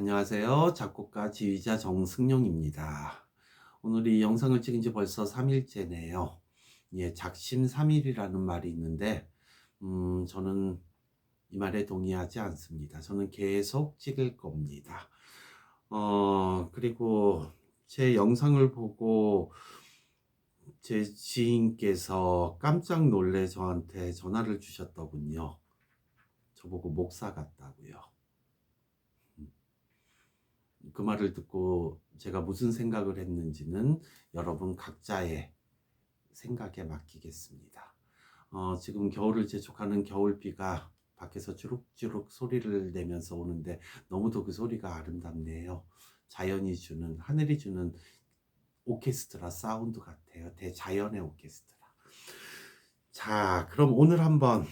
안녕하세요. 작곡가 지휘자 정승용입니다. 오늘 이 영상을 찍은 지 벌써 3일째네요. 예, 작심 3일이라는 말이 있는데, 음, 저는 이 말에 동의하지 않습니다. 저는 계속 찍을 겁니다. 어, 그리고 제 영상을 보고 제 지인께서 깜짝 놀래 저한테 전화를 주셨더군요. 저보고 목사 같다고요. 그 말을 듣고 제가 무슨 생각을 했는지는 여러분 각자의 생각에 맡기겠습니다. 어, 지금 겨울을 재촉하는 겨울비가 밖에서 주룩주룩 소리를 내면서 오는데 너무도 그 소리가 아름답네요. 자연이 주는, 하늘이 주는 오케스트라 사운드 같아요. 대자연의 오케스트라. 자, 그럼 오늘 한번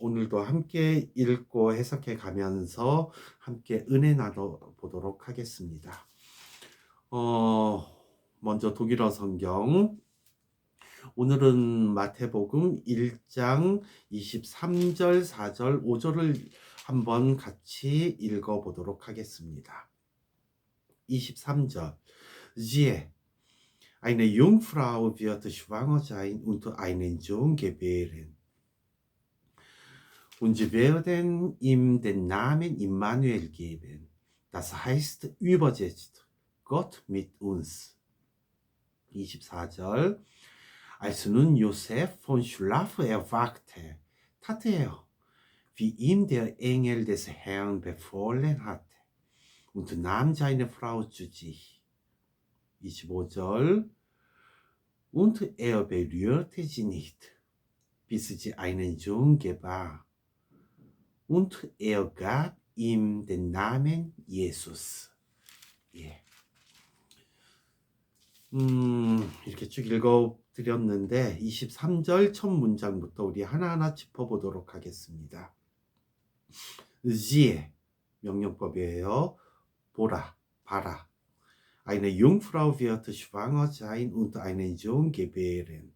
오늘도 함께 읽고 해석해 가면서 함께 은혜 나눠 보도록 하겠습니다. 어, 먼저 독일어 성경. 오늘은 마태복음 1장 23절, 4절, 5절을 한번 같이 읽어 보도록 하겠습니다. 23절. Siehe, eine Jungfrau wird schwanger sein und einen Sohn gebären. Und sie werden ihm den Namen Immanuel geben. Das heißt übersetzt Gott mit uns. 24절. Als nun Josef von Schlaf erwachte, tat er, wie ihm der Engel des Herrn befohlen hatte, und nahm seine Frau zu sich. 25절. Und er berührte sie nicht, bis sie einen Sohn gebar. Und er gab ihm den Namen Jesus. 예. 음, 이렇게 쭉 읽어드렸는데, 23절 첫 문장부터 우리 하나하나 짚어보도록 하겠습니다. 지에, 명령법이에요. 보라, 봐라. Eine Jungfrau wird schwanger sein und einen Sohn gebären.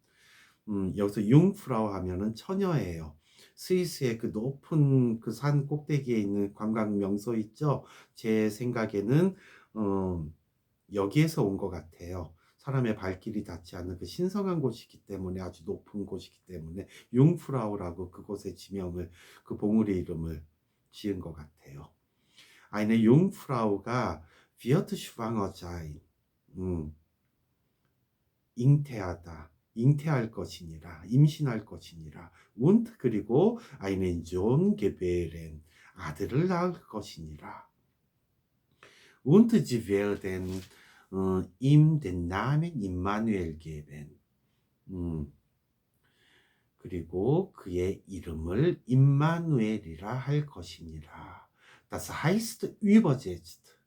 음, 여기서 Jungfrau 하면은 처녀예요. 스위스의 그 높은 그 산 꼭대기에 있는 관광 명소 있죠? 제 생각에는 어, 여기에서 온 것 같아요. 사람의 발길이 닿지 않는 그 신성한 곳이기 때문에 아주 높은 곳이기 때문에 융프라우라고 그곳의 지명을 그 봉우리 이름을 지은 것 같아요. 아이네 융프라우가 비어트 슈방어자인 음, 잉태하다 잉태할 것이니라 임신할 것이니라 und 그리고 einen Sohn gebären 아들을 낳을 것이니라 어, ihm den Namen Immanuel geben 음, 그리고 그의 이름을 임마누엘이라 할 것이니라 das heißt übersetzt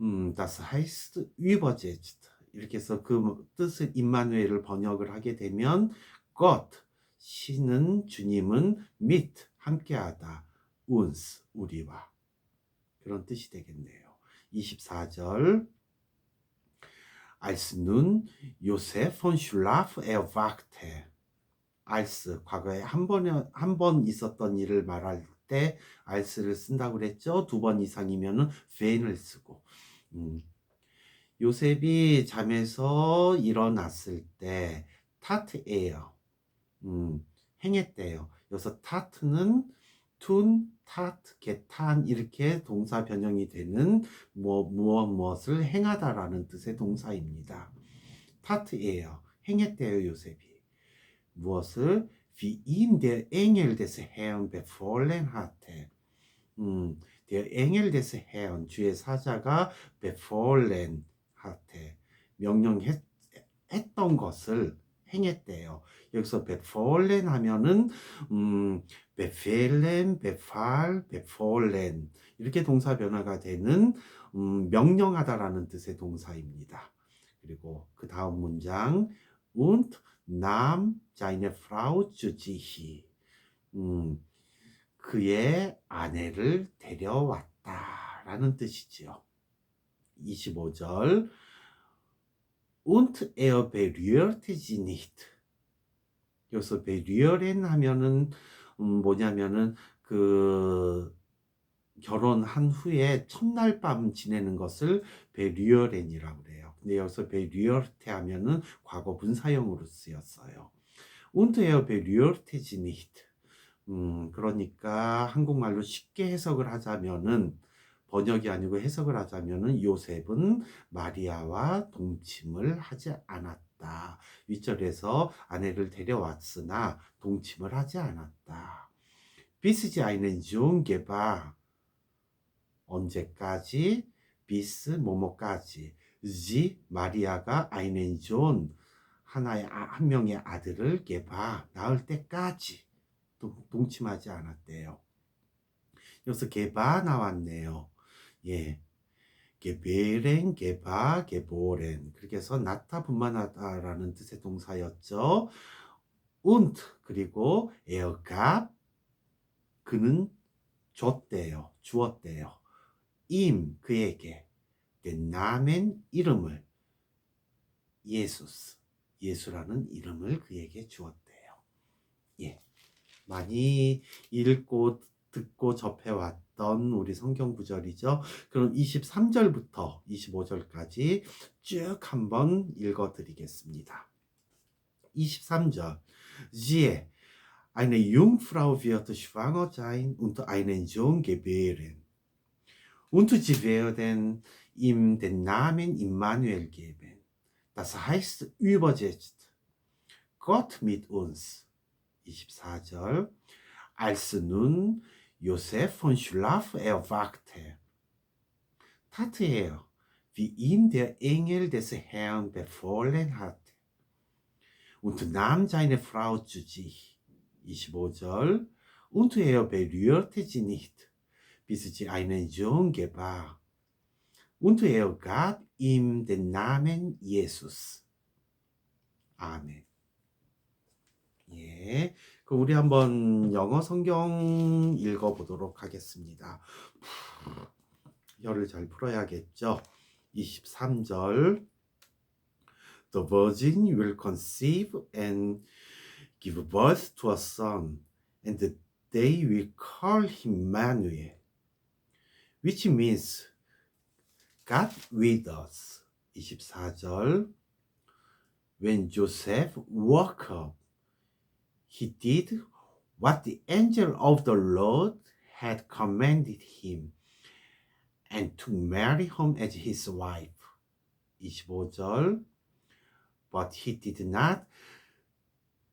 음, das heißt übersetzt 이렇게 해서 그 뜻을 임마누엘을 번역을 하게 되면 God 신은 주님은 mit 함께하다 uns 우리와 그런 뜻이 되겠네요. 24절 als nun Josef von Schlaf erwachte als 과거에 한 번에 한 번 있었던 일을 말할 때 als를 쓴다고 그랬죠. 두 번 이상이면은 when을 쓰고 음, 요셉이 잠에서 일어났을 때 타트예요. 음, 행했대요. 여기서 타트는 툰, 타트, 개탄 이렇게 동사 변형이 되는 뭐 무엇 무엇을 행하다라는 뜻의 동사입니다. 타트예요. 행했대요 요셉이. 무엇을 wie Engel des Herrn befohlen hatte. 음, der Engel des Herrn 주의 사자가 befohlen 하테 명령했던 것을 행했대요. 여기서 베폴렌 하면은 음 베펠렌, 베팔, 베폴렌 이렇게 동사 변화가 되는 음, 명령하다라는 뜻의 동사입니다. 그리고 그 다음 문장 und nahm seine Frau zu sich 음, 그의 아내를 데려왔다라는 뜻이지요. 25절 und er berührte sie nicht. 여기서 berühren 하면은 음, 뭐냐면은 그 결혼한 후에 첫날 밤 지내는 것을 베리어렌이라고 그래요. 근데 여기서 베리어테 하면은 과거 분사형으로 쓰였어요. Er berührte sie nicht. 음, 그러니까 한국말로 쉽게 해석을 하자면은 번역이 아니고 해석을 하자면은 요셉은 마리아와 동침을 하지 않았다. 윗절에서 아내를 데려왔으나 동침을 하지 않았다. 비스지 아이는 중개바 언제까지 비스 뭐뭐까지 지 마리아가 아이는 존 하나의 아- 한 명의 아들을 개바 낳을 때까지 동- 동침하지 않았대요. 여기서 개바 나왔네요. 예. 게베렌, 게바, 게보렌. 그렇게 해서 낳다, 분만하다라는 뜻의 동사였죠. und 그리고 에어갑 그는 줬대요. 주었대요. 임 그에게 나멘 이름을 예수스 예수라는 이름을 그에게 주었대요. 예. 많이 읽고 듣고 접해 왔 던 우리 성경 구절이죠. 그럼 23절부터 25절까지 쭉 한번 읽어 드리겠습니다. 23절. Siehe, eine Jungfrau wird schwanger sein und einen Sohn gebären. Und sie werden ihm den Namen Immanuel geben. Das heißt übersetzt Gott mit uns. 24절. Als nun Josef von Schlaf erwachte, tat er, wie ihm der Engel des Herrn befohlen hatte, und nahm seine Frau zu sich, Isbosel, und er berührte sie nicht, bis sie einen Sohn gebar. Und er gab ihm den Namen Jesus. Amen. 예, 그 우리 한번 영어 성경 읽어보도록 하겠습니다. 혀를 잘 풀어야겠죠. 23절. The virgin will conceive and give birth to a son, and they will call him Manuel, which means God with us. 24절. When Joseph woke up, he did what the angel of the Lord had commanded him and to marry him as his wife. 25절. But he did not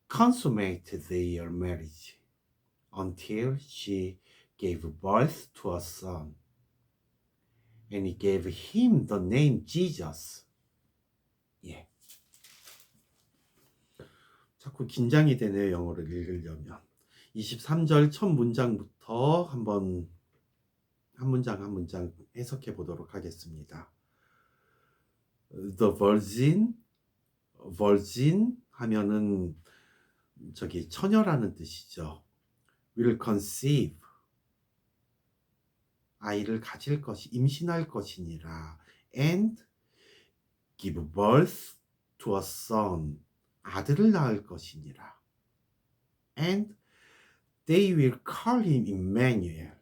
consummate their marriage until she gave birth to a son. And he gave him the name Jesus. 자꾸 긴장이 되네요, 영어를 읽으려면. 23절 첫 문장부터 한번 한 문장 한 문장 해석해 보도록 하겠습니다. The virgin, virgin 하면은 저기 처녀라는 뜻이죠. will conceive 아이를 가질 것이 임신할 것이니라 and give birth to a son 아들을 낳을 것이니라 and they will call him Emmanuel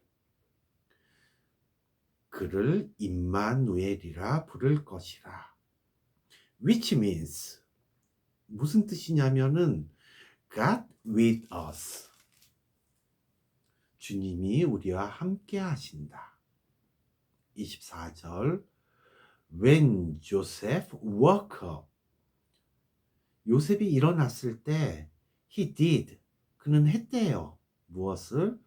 그를 임마누엘이라 부를 것이라 which means 무슨 뜻이냐면은 God with us 주님이 우리와 함께 하신다. 24절 When Joseph woke up 요셉이 일어났을 때 he did 그는 했대요. 무엇을?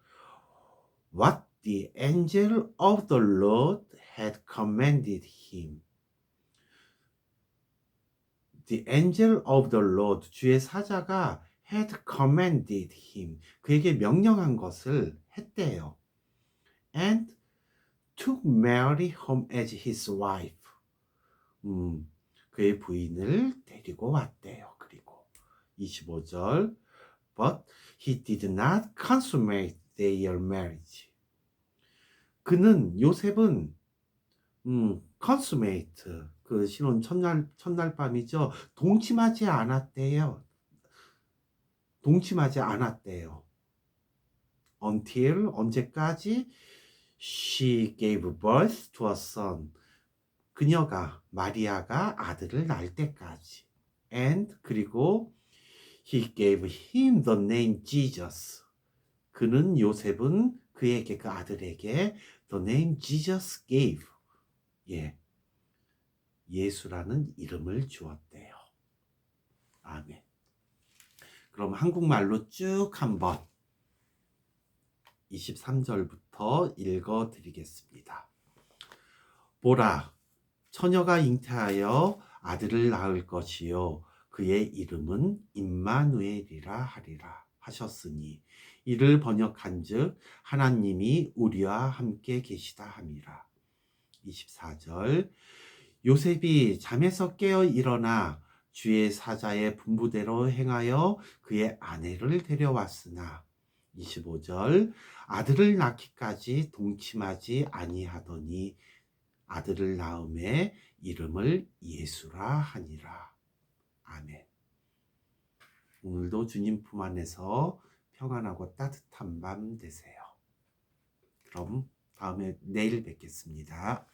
What the angel of the Lord had commanded him. The angel of the Lord 주의 사자가 had commanded him 그에게 명령한 것을 했대요. And to marry him as his wife. 음, 그의 부인을 데리고 왔대요. 그리고 25절 But he did not consummate their marriage. 그는 요셉은 음, consummate 그 신혼 첫날 첫날 밤이죠. 동침하지 않았대요. 동침하지 않았대요. until 언제까지 She gave birth to a son. 그녀가 마리아가 아들을 낳을 때까지. And 그리고 he gave him the name Jesus. 그는 요셉은 그에게 그 아들에게 the name Jesus gave. 예. 예수라는 이름을 주었대요. 아멘. 그럼 한국말로 쭉 한번 23절부터 읽어 드리겠습니다. 보라, 처녀가 잉태하여 아들을 낳을 것이요. 그의 이름은 임마누엘이라 하리라 하셨으니 이를 번역한즉 하나님이 우리와 함께 계시다 함이라. 24절 요셉이 잠에서 깨어 일어나 주의 사자의 분부대로 행하여 그의 아내를 데려왔으나 25절 아들을 낳기까지 동침하지 아니하더니 아들을 낳음에 이름을 예수라 하니라. 아멘. 오늘도 주님 품 안에서 평안하고 따뜻한 밤 되세요. 그럼 다음에 내일 뵙겠습니다.